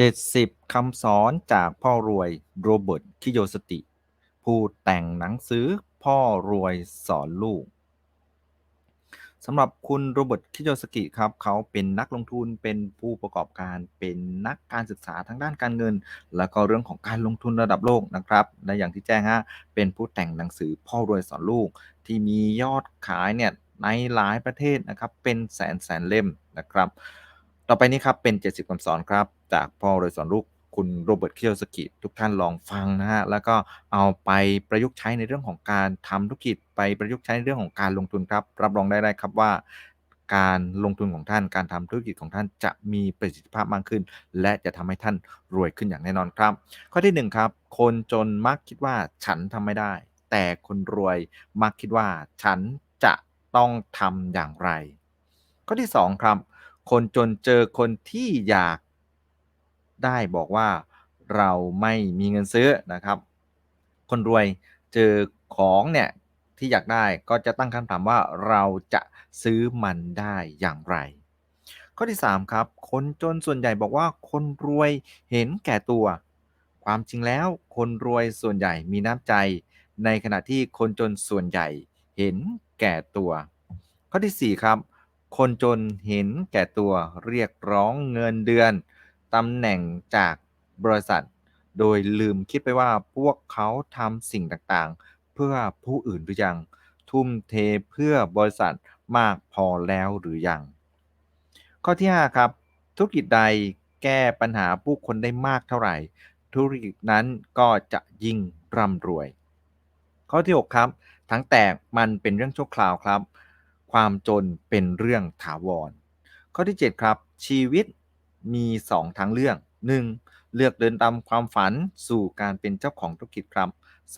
70 คำสอนจากพ่อรวยโรเบิร์ตคิโยสติ ผู้แต่งหนังสือพ่อรวยสอนลูกสำหรับคุณโรเบิร์ตคิโยสกิครับเขาเป็นนักลงทุนเป็นผู้ประกอบการเป็นนักการศึกษาทางด้านการเงิน แล้วก็เรื่องของการลงทุนระดับโลกนะครับและอย่างที่แจ้งฮะเป็นผู้แต่งหนังสือพ่อรวยสอนลูก ที่มียอดขายเนี่ยในหลายประเทศนะครับเป็นแสนๆเล่มนะครับ ต่อไปนี้ครับเป็น 70 คำสอนครับ จากพ่อรวยสอนลูกคุณโรเบิร์ตเคิโยสกิทุกท่านลองฟังนะฮะ แล้วก็เอาไปประยุกต์ใช้ในเรื่องของการทำธุรกิจไปประยุกต์ใช้ในเรื่องของการลงทุนครับ รับรองได้เลยครับว่า การลงทุนของท่านการทำธุรกิจของท่านจะมีประสิทธิภาพมากขึ้น และจะทำให้ท่านรวยขึ้นอย่างแน่นอนครับ ข้อที่1ครับ คนจนมักคิดว่าฉันทำไม่ได้ แต่คนรวยมักคิดว่าฉันจะต้องทำอย่างไร ข้อที่2ครับ คนจนเจอคนที่อยาก ได้บอกว่าเราไม่มีเงินซื้อนะครับ คนรวยเจอของเนี่ยที่อยากได้ก็จะตั้งคำถามว่าเราจะซื้อมันได้อย่างไร ข้อที่ 3 ครับ คนจนส่วนใหญ่บอกว่าคนรวยเห็นแก่ตัว ความจริงแล้วคนรวยส่วนใหญ่มีน้ำใจ ในขณะที่คนจนส่วนใหญ่เห็นแก่ตัว ข้อที่ 4 ครับ คนจนเห็นแก่ตัวเรียกร้องเงินเดือน ตำแหน่งจากบริษัท โดยลืมคิดไปว่าพวกเขาทำสิ่งต่างๆ เพื่อผู้อื่นหรือยัง ทุ่มเทเพื่อบริษัทมากพอแล้วหรือยัง ข้อที่ 5 ครับ ธุรกิจใดแก้ปัญหาผู้คนได้มากเท่าไหร่ ธุรกิจนั้นก็จะยิ่งร่ำรวย ข้อที่ 6 ครับถังแตกมันเป็นเรื่องชั่วคราวครับ ความจนเป็นเรื่องถาวร ข้อที่ 7 ครับ ชีวิต มี 2 ทางเลือก 1. เลือกเดินตามความฝันสู่การเป็นเจ้าของธุรกิจครับ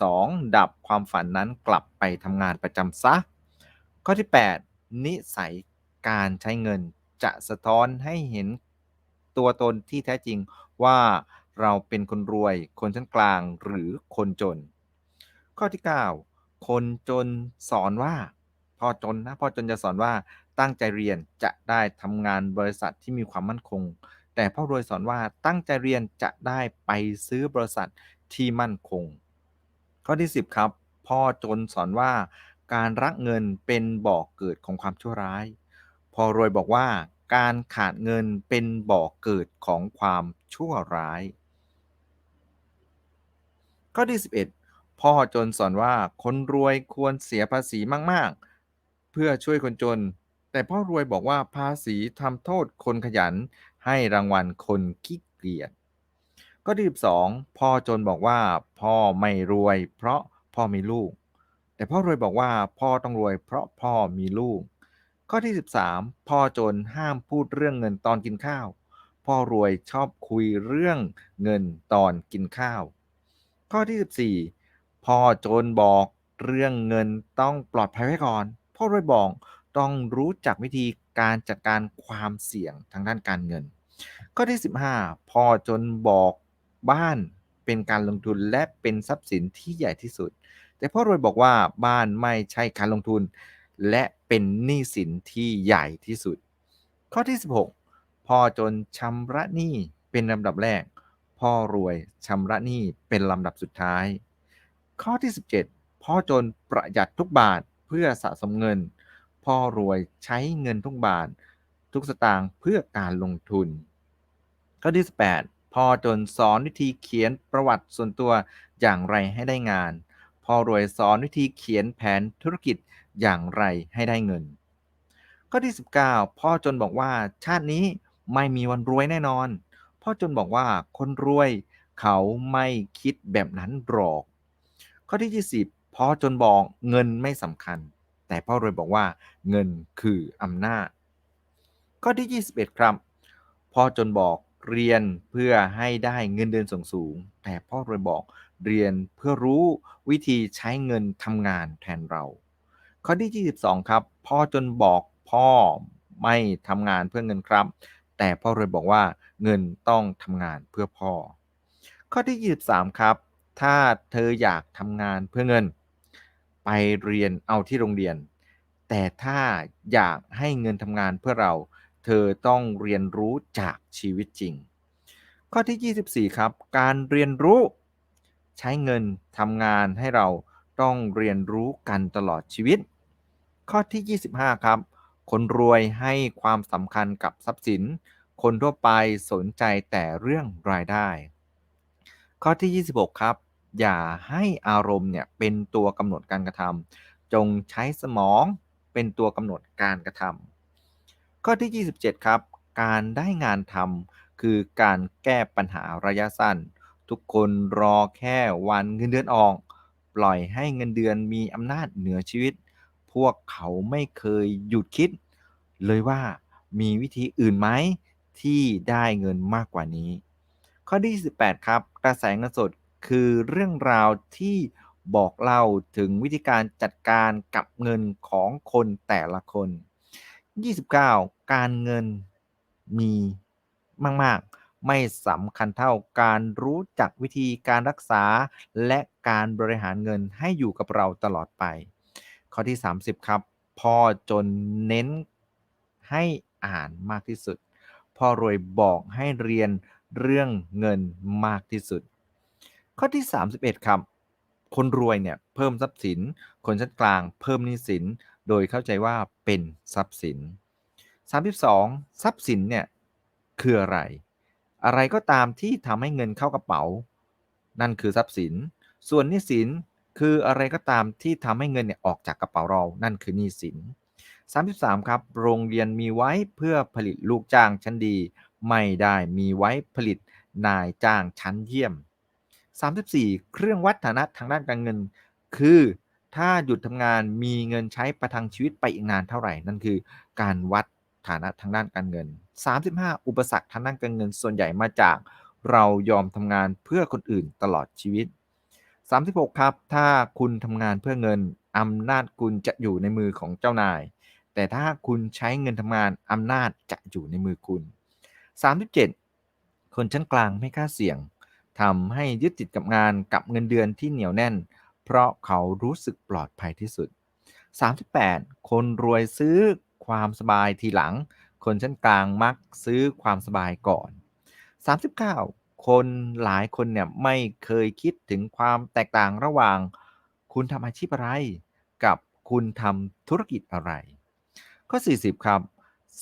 2. ดับความฝันนั้นกลับไปทำงานประจำซะ ข้อที่ 8 นิสัยการใช้เงินจะสะท้อนให้เห็นตัวตนที่แท้จริงว่าเราเป็นคนรวย คนชั้นกลางหรือคนจน ข้อที่ 9 คนจนสอนว่าพ่อจนนะพ่อจนจะสอนว่าตั้งใจเรียนจะได้ทำงานบริษัทที่มีความมั่นคง แต่พ่อรวยสอนว่าตั้งใจเรียนจะได้ไปซื้อบริษัทที่มั่นคง ข้อที่ 10 ครับ พ่อจนสอนว่าการรักเงินเป็นบ่อกเกิดของความชั่วร้าย พ่อรวยบอกว่าการขาดเงินเป็นบ่อกเกิดของความชั่วร้าย ข้อที่ 11 พ่อจนสอนว่าคนรวยควรเสียภาษีมาก ๆ เพื่อช่วยคนจน แต่พ่อรวยบอกว่าภาษีทำโทษคนขยัน ให้รางวัลคนขี้เกียจข้อที่12พ่อจนบอกว่าพ่อไม่รวย เพราะพ่อมีลูก แต่พ่อรวยบอกว่าพ่อต้องรวย เพราะพ่อมีลูก ข้อที่ 13 พ่อจนห้ามพูดเรื่องเงินตอนกินข้าว พ่อรวยชอบคุยเรื่องเงินตอนกินข้าว ข้อที่ 14 พ่อจนบอกเรื่องเงินต้องปลอดภัยไว้ก่อน พ่อรวยบอกต้องรู้จักวิธีการจัดการความเสี่ยงทางด้านการเงิน ข้อที่ 15พ่อจนบอกบ้านเป็นการลงทุนและเป็นทรัพย์สินที่ใหญ่ที่สุด แต่พ่อรวยบอกว่าบ้านไม่ใช่การลงทุน และเป็นหนี้สินที่ใหญ่ที่สุด ข้อที่ 16พ่อจนชำระหนี้เป็นลำดับแรก พ่อรวยชำระหนี้เป็นลำดับสุดท้าย ข้อที่ 17 พ่อจนประหยัดทุกบาทเพื่อสะสมเงิน พ่อรวยใช้เงินทุกบาท ทุกสตางค์เพื่อการลงทุน ข้อที่ 18 พ่อจนสอนวิธีเขียนประวัติส่วนตัวอย่างไรให้ได้งาน พ่อรวยสอนวิธีเขียนแผนธุรกิจอย่างไรให้ได้เงิน ข้อที่ 19 พ่อจนบอกว่าชาตินี้ไม่มีวันรวยแน่นอน พ่อจนบอกว่าคนรวยเขาไม่คิดแบบนั้นหรอก ข้อที่ 20พ่อจนบอกเงินไม่สำคัญ แต่พ่อรวยบอกว่าเงินคืออำนาจ ข้อที่ 21 ครับ พ่อจนบอกเรียนเพื่อให้ได้เงินเดือนสูงๆแต่พ่อรวยบอกเรียนเพื่อรู้วิธีใช้เงินทำงานแทนเรา ข้อที่ 22 ครับ พ่อจนบอกพ่อไม่ทำงานเพื่อเงินครับ แต่พ่อรวยบอกว่าเงินต้องทำงานเพื่อพ่อ ข้อที่ 23 ครับ ถ้าเธออยากทำงานเพื่อเงิน ไปเรียนเอาที่โรงเรียน แต่ถ้าอยากให้เงินทำงานเพื่อเรา เธอต้องเรียนรู้จากชีวิตจริง ข้อที่ 24 ครับ การเรียนรู้ใช้เงินทำงานให้เราต้องเรียนรู้กันตลอดชีวิต ข้อที่ 25 ครับ คนรวยให้ความสำคัญกับทรัพย์สิน คนทั่วไปสนใจแต่เรื่องรายได้ ข้อที่ 26 ครับ อย่าให้อารมณ์เนี่ยเป็นตัวกำหนดการกระทำจงใช้สมองเป็นตัวกำหนดการกระทำ ข้อที่ 27 ครับ การได้งานทำคือการแก้ปัญหาระยะสั้น ทุกคนรอแค่วันเงินเดือนออก ปล่อยให้เงินเดือนมีอำนาจเหนือชีวิต พวกเขาไม่เคยหยุดคิด เลยว่ามีวิธีอื่นไหมที่ได้เงินมากกว่านี้ ข้อที่18ครับ กระแสเงินสดคือเรื่องราวที่บอกเล่าถึงวิธีการจัดการกับเงินของคนแต่ละคน 29การเงินมีมากๆ ไม่สำคัญเท่าการรู้จักวิธีการรักษา และการบริหารเงินให้อยู่กับเราตลอดไป ข้อที่ 30 ครับ พ่อจนเน้นให้อ่านมากที่สุด พ่อรวยบอกให้เรียนเรื่องเงินมากที่สุด ข้อที่ 31 ครับ คนรวยเนี่ยเพิ่มทรัพย์สิน คนชั้นกลางเพิ่มหนี้สิน โดยเข้าใจว่าเป็นทรัพย์สิน 32 ทรัพย์สินเนี่ยคืออะไร อะไรก็ตามที่ทำให้เงินเข้ากระเป๋า นั่นคือทรัพย์สิน ส่วนหนี้สินคืออะไรก็ตามที่ทำให้เงินเนี่ยออกจากกระเป๋าเรา นั่นคือหนี้สิน 33 ครับ โรงเรียนมีไว้เพื่อผลิตลูกจ้างชั้นดี ไม่ได้มีไว้ผลิตนายจ้างชั้นเยี่ยม 34 เครื่องวัดฐานะทางด้านการเงิน คือ ถ้าหยุดทำงานมีเงินใช้ประทังชีวิตไปอีกนานเท่าไหร่ นั่นคือการวัดฐานะทางด้านการเงิน 35 อุปสรรคทางด้านการเงินส่วนใหญ่มาจากเรายอมทำงานเพื่อคนอื่นตลอดชีวิต 36 ครับ ถ้าคุณทำงานเพื่อเงินอำนาจคุณจะอยู่ในมือของเจ้านาย แต่ถ้าคุณใช้เงินทำงานอำนาจจะอยู่ในมือคุณ 37 คนชั้นกลางไม่กล้าเสี่ยงทำให้ยึดติดกับงานกับเงินเดือนที่เหนียวแน่น เพราะเขารู้สึกปลอดภัยที่สุด 38 คนรวยซื้อความสบายทีหลัง คนชั้นกลางมักซื้อความสบายก่อน 39 คนหลายคนเนี่ยไม่เคยคิดถึงความแตกต่างระหว่าง คุณทำอาชีพอะไร กับคุณทำธุรกิจอะไร ข้อ 40 ครับ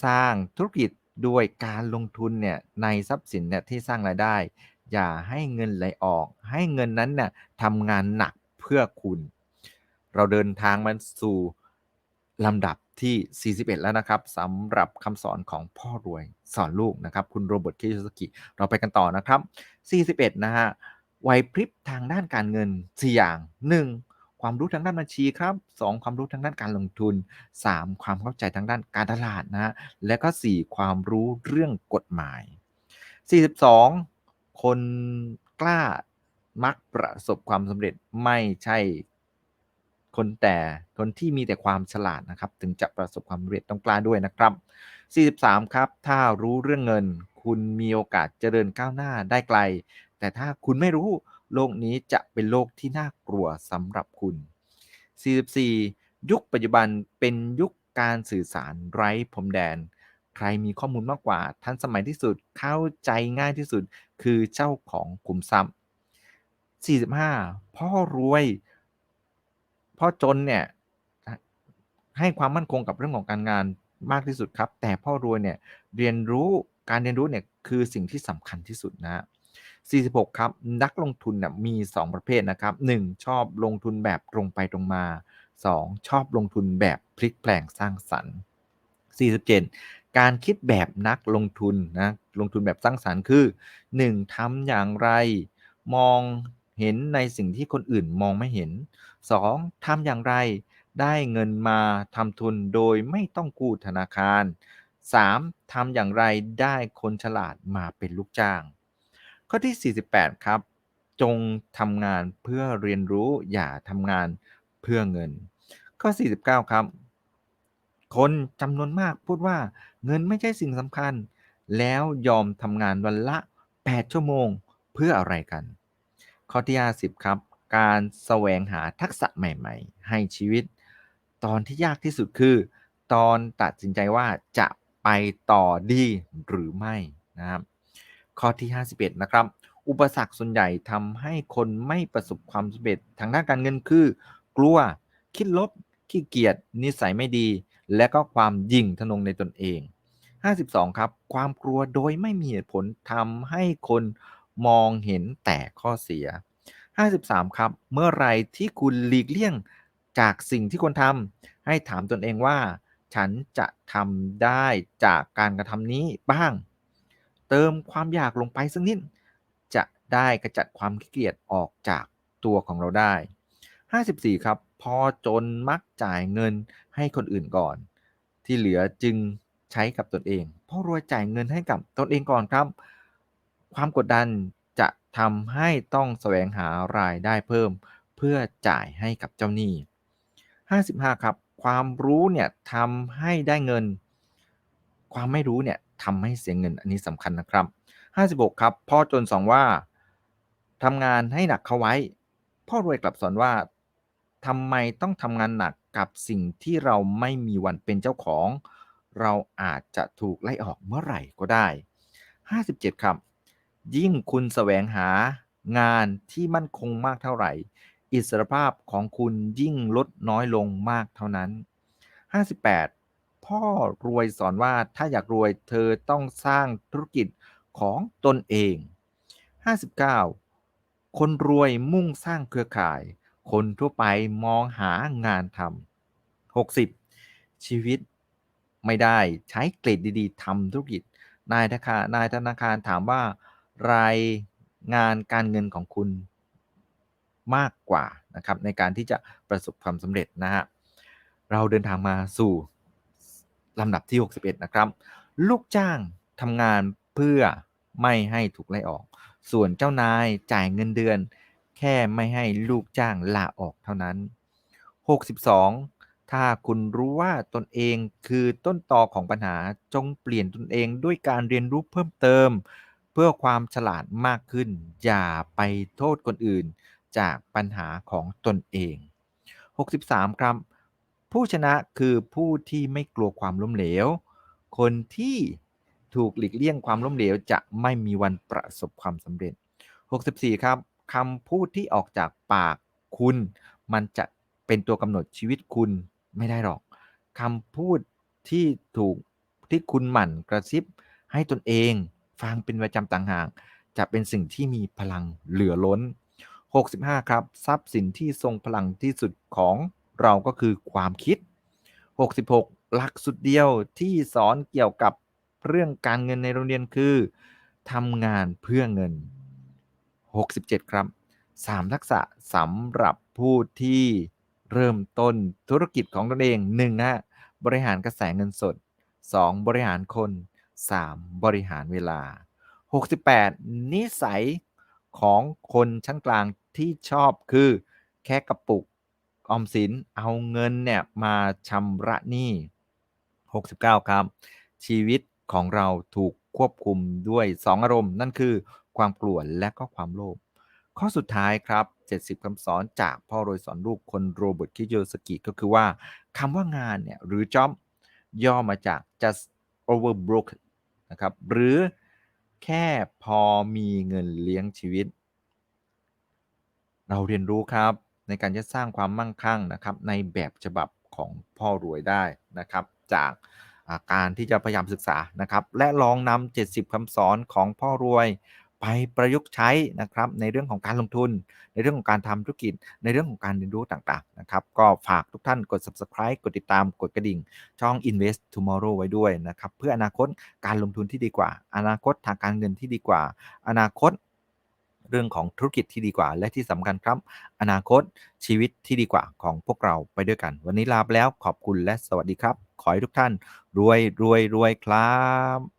สร้างธุรกิจด้วยการลงทุนเนี่ยในทรัพย์สินเนี่ยที่สร้างรายได้ อย่าให้เงินไหลออก ให้เงินนั้นเนี่ยทำงานหนัก เพื่อคุณ เราเดินทางมาสู่ลำดับที่ 41 แล้วนะครับสำหรับคำสอนของพ่อรวยสอนลูกนะครับ คุณโรเบิร์ตคิโยสกิเราไปกันต่อนะครับ 41 นะฮะไหวพริบทางด้านการเงิน 4 อย่าง 1. ความรู้ทางด้านบัญชีครับ 2. ความรู้ทางด้านการลงทุน 3. ความเข้าใจทางด้านการตลาดนะฮะและก็ 4. ความรู้เรื่องกฎหมาย 42 คนกล้า มักประสบความสำเร็จไม่ใช่คนแต่คนที่มีแต่ความฉลาดนะครับ ถึงจะประสบความสำเร็จต้องกล้าด้วยนะครับ 43 ครับ ถ้ารู้เรื่องเงิน คุณมีโอกาสเจริญก้าวหน้าได้ไกล แต่ถ้าคุณไม่รู้โลกนี้จะเป็นโลกที่น่ากลัวสำหรับคุณ 44 ยุคปัจจุบันเป็นยุคการสื่อสารไร้พรมแดน ใครมีข้อมูลมากกว่า ทันสมัยที่สุดเข้าใจง่ายที่สุด คือเจ้าของคุมทรัพย์ 45พ่อรวยพ่อจนเนี่ยให้ความมั่นคงกับเรื่องของการงานมากที่สุดครับ แต่พ่อรวยเนี่ยเรียนรู้การเรียนรู้เนี่ยคือสิ่งที่สำคัญที่สุดนะ 46 ครับ นักลงทุนเนี่ยมี 2 ประเภทนะครับ 1. ชอบลงทุนแบบตรงไปตรงมา 2. ชอบลงทุนแบบพลิกแปลงสร้างสรรค์ 47 การคิดแบบนักลงทุนนะลงทุนแบบสร้างสรรค์คือ 1. ทำอย่างไร มอง เห็นในสิ่งที่คนอื่นมองไม่เห็น 2. ทำอย่างไรได้เงินมาทำทุนโดยไม่ต้องกู้ธนาคาร 3. ทำอย่างไรได้คนฉลาดมาเป็นลูกจ้าง ข้อที่ 48 ครับ จงทำงานเพื่อเรียนรู้อย่าทำงานเพื่อเงิน ข้อ 49 ครับ คนจำนวนมากพูดว่าเงินไม่ใช่สิ่งสำคัญ แล้วยอมทำงานวันละ 8 ชั่วโมงเพื่ออะไรกัน ข้อที่ 50 ครับ การแสวงหาทักษะใหม่ ๆ ให้ชีวิต ตอนที่ยากที่สุดคือ ตอนตัดสินใจว่าจะไปต่อดีหรือไม่นะครับข้อที่ 51 นะครับ อุปสรรคส่วนใหญ่ทำให้คนไม่ประสบความสำเร็จทางด้านการเงินคือ กลัว คิดลบ ขี้เกียจ นิสัยไม่ดี และก็ความยิ่งทะนงในตนเอง 52 ครับ ความกลัวโดยไม่มีเหตุผลทำให้คน มองเห็นแต่ข้อเสีย 53 ครับ เมื่อไรที่คุณหลีกเลี่ยงจากสิ่งที่ควรทำให้ถามตนเองว่า ฉันจะทำได้จากการกระทำนี้บ้าง เติมความอยากลงไปสักนิด จะได้กระจัดความขี้เกียจออกจากตัวของเราได้ 54 ครับ พอจนมักจ่ายเงินให้คนอื่นก่อน ที่เหลือจึงใช้กับตนเองเพราะรวยจ่ายเงินให้กับตนเองก่อนครับ ความกดดันจะทำให้ต้องแสวงหารายได้เพิ่ม เพื่อจ่ายให้กับเจ้าหนี้ 55 ครับ ความรู้เนี่ยทำให้ได้เงิน ความไม่รู้เนี่ยทำให้เสียเงินอันนี้สำคัญนะครับ 56 ครับ พ่อจนสองว่าทำงานให้หนักเข้าไว้ พ่อรวยกลับสอนว่าทำไมต้องทำงานหนักกับสิ่งที่เราไม่มีวันเป็นเจ้าของ เราอาจจะถูกไล่ออกเมื่อไหร่ก็ได้ 57 ครับ ยิ่งคุณแสวงหางานที่มั่นคงมากเท่าไหร่ อิสรภาพของคุณยิ่งลดน้อยลงมากเท่านั้น 58 พ่อรวยสอนว่าถ้าอยากรวยเธอต้องสร้างธุรกิจของตนเอง 59 คนรวยมุ่งสร้างเครือข่าย คนทั่วไปมองหางานทำ60 ชีวิตไม่ได้ใช้เกรดดีๆทำธุรกิจ นายธนาคารนายธนาคารถามว่า รายงานการเงินของคุณมากกว่านะครับในการที่จะประสบความสำเร็จนะฮะเราเดินทางมาสู่ลำดับที่ 61 นะครับ ลูกจ้างทำงานเพื่อไม่ให้ถูกไล่ออก ส่วนเจ้านายจ่ายเงินเดือน แค่ไม่ให้ลูกจ้างลาออกเท่านั้น 62 ถ้าคุณรู้ว่าตนเองคือต้นตอของปัญหาจงเปลี่ยนตนเองด้วยการเรียนรู้เพิ่มเติม เพื่อความฉลาดมากขึ้น อย่าไปโทษคนอื่นจากปัญหาของตนเอง 63 ครับ ผู้ชนะคือผู้ที่ไม่กลัวความล้มเหลว คนที่ถูกหลีกเลี่ยงความล้มเหลวจะไม่มีวันประสบความสำเร็จ 64 ครับคำพูดที่ออกจากปากคุณ มันจะเป็นตัวกำหนดชีวิตคุณไม่ได้หรอกคำพูดที่ถูกที่คุณหมั่นกระซิบให้ตนเอง ฟังเป็นประจำต่างหาก จะเป็นสิ่งที่มีพลังเหลือล้น 65 ครับ ทรัพย์สินที่ทรงพลังที่สุดของเราก็คือความคิด 66 หลักสุดเดียวที่สอนเกี่ยวกับเรื่องการเงินในโรงเรียนคือทำงานเพื่อเงิน 67 ครับ 3 ทักษะสำหรับผู้ที่เริ่มต้นธุรกิจของตนเอง 1. นะบริหารกระแสเงินสด 2. บริหารคน 3. บริหารเวลา 68 นิสัยของคนชั้นกลางที่ชอบคือ แค่กระปุกออมสินเอาเงินเนี่ยมาชำระหนี้ 69 ครับ ชีวิตของเราถูกควบคุมด้วย 2 อารมณ์ นั่นคือความกลัวและก็ความโลภข้อสุดท้ายครับ 70คำสอนจากพ่อรวยสอนลูกคนโรเบิร์ตคิโยสกิก็คือว่าคำว่างานเนี่ยหรือ job ย่อมาจาก just over broke นะครับ หรือแค่พอมีเงินเลี้ยงชีวิต เราเรียนรู้ครับในการจะสร้างความมั่งคั่งนะครับในแบบฉบับของพ่อรวยได้นะครับ จากการที่จะพยายามศึกษานะครับ และลองนำ70 คำสอนของพ่อรวย ไปประยุกต์ใช้นะครับในเรื่องของการลงทุน ในเรื่องของการทำธุรกิจ ในเรื่องของการเรียนรู้ต่างๆนะครับก็ฝากทุกท่านกด subscribe กดติดตามกดกระดิ่ง ช่อง Invest Tomorrow ไว้ด้วยนะครับเพื่ออนาคตการลงทุนที่ดีกว่า อนาคตทางการเงินที่ดีกว่า อนาคตเรื่องของธุรกิจที่ดีกว่า และที่สำคัญครับ อนาคตชีวิตที่ดีกว่าของพวกเราไปด้วยกัน วันนี้ลาไปแล้วขอบคุณและสวัสดีครับ ขอให้ทุกท่าน รวยรวยรวยครับ